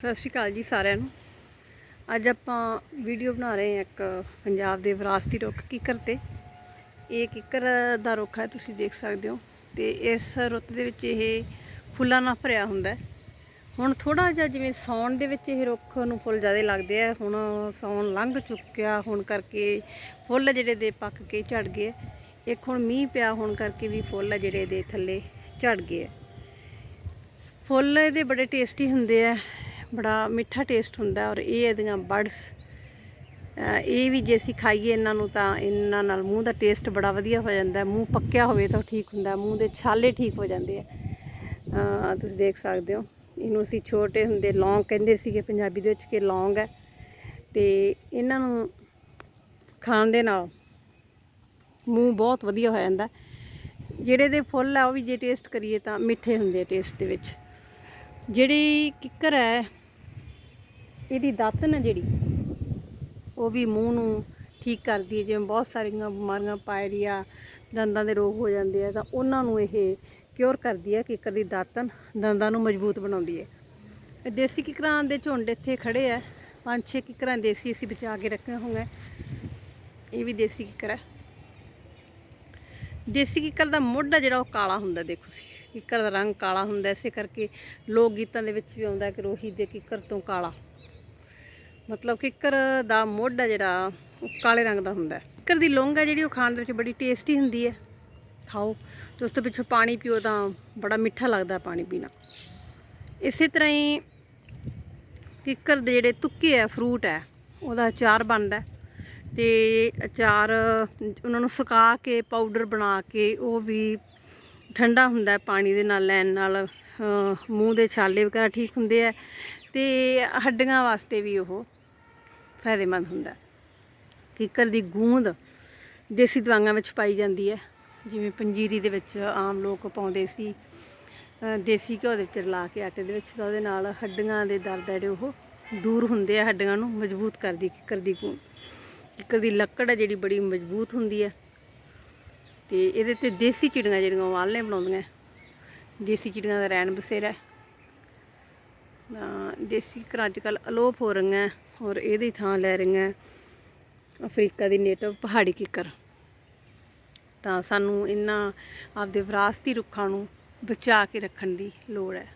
ਸਤਿ ਸ਼੍ਰੀ ਅਕਾਲ ਜੀ ਸਾਰਿਆਂ ਨੂੰ। ਅੱਜ ਆਪਾਂ ਵੀਡੀਓ ਬਣਾ ਰਹੇ ਹਾਂ ਇੱਕ ਪੰਜਾਬ ਦੇ ਵਿਰਾਸਤੀ ਰੁੱਖ ਕਿੱਕਰ ਤੇ। ਇਹ ਕਿੱਕਰ ਦਾ ਰੁੱਖ ਹੈ, ਤੁਸੀਂ ਦੇਖ ਸਕਦੇ ਹੋ। ਤੇ ਇਸ ਰੁੱਤ ਦੇ ਵਿੱਚ ਇਹ ਫੁੱਲਾਂ ਨਾਲ ਭਰਿਆ ਹੁੰਦਾ ਹੈ। ਹੁਣ ਥੋੜਾ ਜਿਹਾ ਜਿਵੇਂ ਸੌਣ ਦੇ ਵਿੱਚ ਇਹ ਰੁੱਖ ਨੂੰ ਫੁੱਲ ਜ਼ਿਆਦਾ ਲੱਗਦੇ ਆ, ਹੁਣ ਸੌਣ ਲੰਘ ਚੁੱਕਿਆ, ਹੁਣ ਕਰਕੇ ਫੁੱਲ ਜਿਹੜੇ ਦੇ ਪੱਕ ਕੇ ਝੜ ਗਏ ਇੱਕ ਹੁਣ ਮੀਂਹ ਪਿਆ, ਹੋਣ ਕਰਕੇ ਵੀ ਫੁੱਲ ਜਿਹੜੇ ਦੇ ਥੱਲੇ ਝੜ ਗਏ ਆ। ਫੁੱਲ ਇਹਦੇ ਬੜੇ ਟੇਸਟੀ ਹੁੰਦੇ ਆ। ਬੜਾ ਮਿੱਠਾ ਟੇਸਟ ਹੁੰਦਾ ਔਰ ਇਹ ਇਹਦੀਆਂ ਬਡਸ ਇਹ ਵੀ ਜੇ ਅਸੀਂ ਖਾਈਏ ਇਹਨਾਂ ਨੂੰ ਤਾਂ ਇਹਨਾਂ ਨਾਲ ਮੂੰਹ ਦਾ ਟੇਸਟ ਬੜਾ ਵਧੀਆ ਹੋ ਜਾਂਦਾ, ਮੂੰਹ ਪੱਕਿਆ ਹੋਵੇ ਤਾਂ ਠੀਕ ਹੁੰਦਾ, ਮੂੰਹ ਦੇ ਛਾਲੇ ਠੀਕ ਹੋ ਜਾਂਦੇ ਆ। ਤੁਸੀਂ ਦੇਖ ਸਕਦੇ ਹੋ, ਇਹਨੂੰ ਅਸੀਂ ਛੋਟੇ ਹੁੰਦੇ ਲੌਂਗ ਕਹਿੰਦੇ ਸੀਗੇ, ਪੰਜਾਬੀ ਦੇ ਵਿੱਚ ਕਿ ਲੌਂਗ ਹੈ। ਤੇ ਇਹਨਾਂ ਨੂੰ ਖਾਣ ਦੇ ਨਾਲ ਮੂੰਹ ਬਹੁਤ ਵਧੀਆ ਹੋ ਜਾਂਦਾ। ਜਿਹੜੇ ਦੇ ਫੁੱਲ ਆ ਉਹ ਵੀ ਜੇ ਟੇਸਟ ਕਰੀਏ ਤਾਂ ਮਿੱਠੇ ਹੁੰਦੇ ਆ ਟੇਸਟ ਦੇ ਵਿੱਚ। ਜਿਹੜੀ ਕਿੱਕਰ ਹੈ ਇਹਦੀ ਦਾਤਨ ਹੈ ਜਿਹੜੀ, ਉਹ ਵੀ ਮੂੰਹ ਨੂੰ ਠੀਕ ਕਰਦੀ ਹੈ। ਜਿਵੇਂ ਬਹੁਤ ਸਾਰੀਆਂ ਬਿਮਾਰੀਆਂ ਪਾਇਰੀਆ, ਦੰਦਾਂ ਦੇ ਰੋਗ ਹੋ ਜਾਂਦੇ ਆ, ਤਾਂ ਉਹਨਾਂ ਨੂੰ ਇਹ ਕਿਉਰ ਕਰਦੀ ਹੈ ਕਿੱਕਰ ਦੀ ਦਾਤਨ ਦੰਦਾਂ ਨੂੰ ਮਜ਼ਬੂਤ ਬਣਾਉਂਦੀ ਹੈ। ਇਹ ਦੇਸੀ ਕਿੱਕਰਾਂ ਦੇ ਝੁੰਡ ਇੱਥੇ ਖੜੇ ਆ। ਪੰਜ ਛੇ ਕਿੱਕਰਾਂ ਦੇਸੀ ਅਸੀਂ ਬਚਾ ਕੇ ਰੱਖੇ ਹੋਏ ਇਹ ਵੀ ਦੇਸੀ ਕਿੱਕਰ ਹੈ। ਦੇਸੀ ਕਿੱਕਰ ਦਾ ਮੁੱਢ ਆ ਜਿਹੜਾ, ਉਹ ਕਾਲਾ ਹੁੰਦਾ, ਦੇਖੋ ਸੀ ਕਿੱਕਰ ਦਾ ਰੰਗ ਕਾਲਾ ਹੁੰਦਾ, ਇਸੇ ਕਰਕੇ ਲੋਕ ਗੀਤਾਂ ਦੇ ਵਿੱਚ ਵੀ ਆਉਂਦਾ ਕਿ ਰੋਹੀ ਦੇ ਕਿੱਕਰ ਤੋਂ ਕਾਲਾ। ਮਤਲਬ ਕਿੱਕਰ ਦਾ ਮੁੱਢ ਹੈ ਜਿਹੜਾ, ਉਹ ਕਾਲੇ ਰੰਗ ਦਾ ਹੁੰਦਾ ਹੈ। ਕਿੱਕਰ ਦੀ ਲੌਂਗ ਹੈ ਜਿਹੜੀ, ਉਹ ਖਾਣ ਦੇ ਵਿੱਚ ਬੜੀ ਟੇਸਟੀ ਹੁੰਦੀ ਹੈ। ਖਾਓ। ਤੇ ਉਸ ਤੋਂ ਪਿੱਛੋਂ ਪਾਣੀ ਪੀਓ ਤਾਂ ਬੜਾ ਮਿੱਠਾ ਲੱਗਦਾ ਪਾਣੀ ਪੀਣਾ। ਇਸੇ ਤਰ੍ਹਾਂ ਹੀ ਕਿੱਕਰ ਦੇ ਜਿਹੜੇ ਤੁੱਕੇ ਹੈ ਫਰੂਟ ਹੈ ਉਹਦਾ ਅਚਾਰ ਬਣਦਾ ਹੈ। ਤੇ ਅਚਾਰ ਉਹਨਾਂ ਨੂੰ ਸੁਕਾ ਕੇ ਪਾਊਡਰ ਬਣਾ ਕੇ, ਉਹ ਵੀ ਠੰਡਾ ਹੁੰਦਾ ਪਾਣੀ ਦੇ ਨਾਲ, ਲੈਣ ਨਾਲ। ਮੂੰਹ ਦੇ ਛਾਲੇ ਵਗੈਰਾ ਠੀਕ ਹੁੰਦੇ ਆ। ਤੇ ਹੱਡੀਆਂ ਵਾਸਤੇ ਵੀ ਉਹ ਫਾਇਦੇਮੰਦ ਹੁੰਦਾ ਹੈ। ਕਿੱਕਰ ਦੀ ਗੂੰਦ ਦੇਸੀ ਦਵਾਈਆਂ ਵਿੱਚ ਪਾਈ ਜਾਂਦੀ ਹੈ। ਜਿਵੇਂ ਪੰਜੀਰੀ ਦੇ ਵਿੱਚ ਆਮ ਲੋਕ ਪਾਉਂਦੇ ਸੀ। ਦੇਸੀ ਘਿਓ ਦੇ ਵਿੱਚ ਰਲਾ ਕੇ ਆਟੇ ਦੇ ਵਿੱਚ ਤਾਂ ਉਹਦੇ ਨਾਲ ਹੱਡੀਆਂ ਦੇ ਦਰਦ ਆ ਜਿਹੜੇ ਉਹ ਦੂਰ ਹੁੰਦੇ ਆ, ਹੱਡੀਆਂ ਨੂੰ ਮਜ਼ਬੂਤ ਕਰਦੀ ਕਿੱਕਰ ਦੀ ਗੂੰਦ। ਕਿੱਕਰ ਦੀ ਲੱਕੜ ਹੈ ਜਿਹੜੀ ਬੜੀ ਮਜ਼ਬੂਤ ਹੁੰਦੀ ਹੈ। ਤੇ ਇਹਦੇ ਤੇ ਦੇਸੀ ਚਿੜੀਆਂ ਜਿਹੜੀਆਂ ਉਹ ਆਲਣੇ ਬਣਾਉਂਦੀਆਂ। ਦੇਸੀ ਚਿੜੀਆਂ ਦਾ ਰਹਿਣ ਬਸੇਰਾ ਦੇਸੀ ਘਰਾਂ ਅੱਜ ਕੱਲ੍ਹ ਅਲੋਪ ਹੋ ਰਹੀਆਂ, ਔਰ ਇਹਦੀ ਥਾਂ ਲੈ ਰਹੀਆਂ ਅਫਰੀਕਾ ਦੀ ਨੇਟਿਵ ਪਹਾੜੀ ਕਿੱਕਰ। ਤਾਂ ਸਾਨੂੰ ਇਹਨਾਂ ਆਪਦੇ ਵਿਰਾਸਤੀ ਰੁੱਖਾਂ ਨੂੰ ਬਚਾ ਕੇ ਰੱਖਣ ਦੀ ਲੋੜ ਹੈ।